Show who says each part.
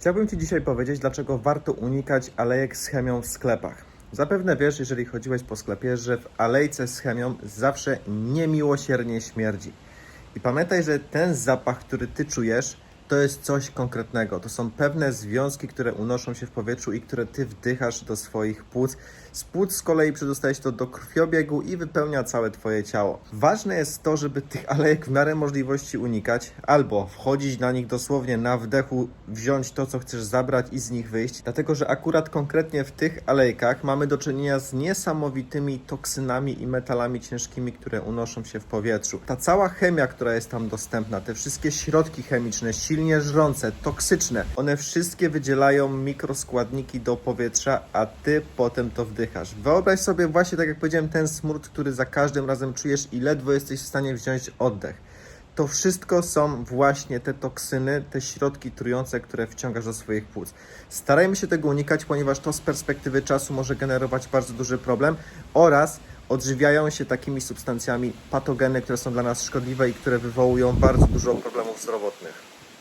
Speaker 1: Chciałbym Ci dzisiaj powiedzieć, dlaczego warto unikać alejek z chemią w sklepach. Zapewne wiesz, jeżeli chodziłeś po sklepie, że w alejce z chemią zawsze niemiłosiernie śmierdzi. I pamiętaj, że ten zapach, który Ty czujesz, to jest coś konkretnego. To są pewne związki, które unoszą się w powietrzu i które Ty wdychasz do swoich płuc. Z płuc z kolei przedostaje się to do krwiobiegu i wypełnia całe Twoje ciało. Ważne jest to, żeby tych alejek w miarę możliwości unikać, albo wchodzić na nich dosłownie na wdechu, wziąć to, co chcesz zabrać i z nich wyjść, dlatego że akurat konkretnie w tych alejkach mamy do czynienia z niesamowitymi toksynami i metalami ciężkimi, które unoszą się w powietrzu. Ta cała chemia, która jest tam dostępna, te wszystkie środki chemiczne, silnie żrące, toksyczne, one wszystkie wydzielają mikroskładniki do powietrza, a ty potem to wdychasz. Wyobraź sobie właśnie, tak jak powiedziałem, ten smród, który za każdym razem czujesz i ledwo jesteś w stanie wziąć oddech. To wszystko są właśnie te toksyny, te środki trujące, które wciągasz do swoich płuc. Starajmy się tego unikać, ponieważ to z perspektywy czasu może generować bardzo duży problem oraz odżywiają się takimi substancjami patogeny, które są dla nas szkodliwe i które wywołują bardzo dużo problemów zdrowotnych.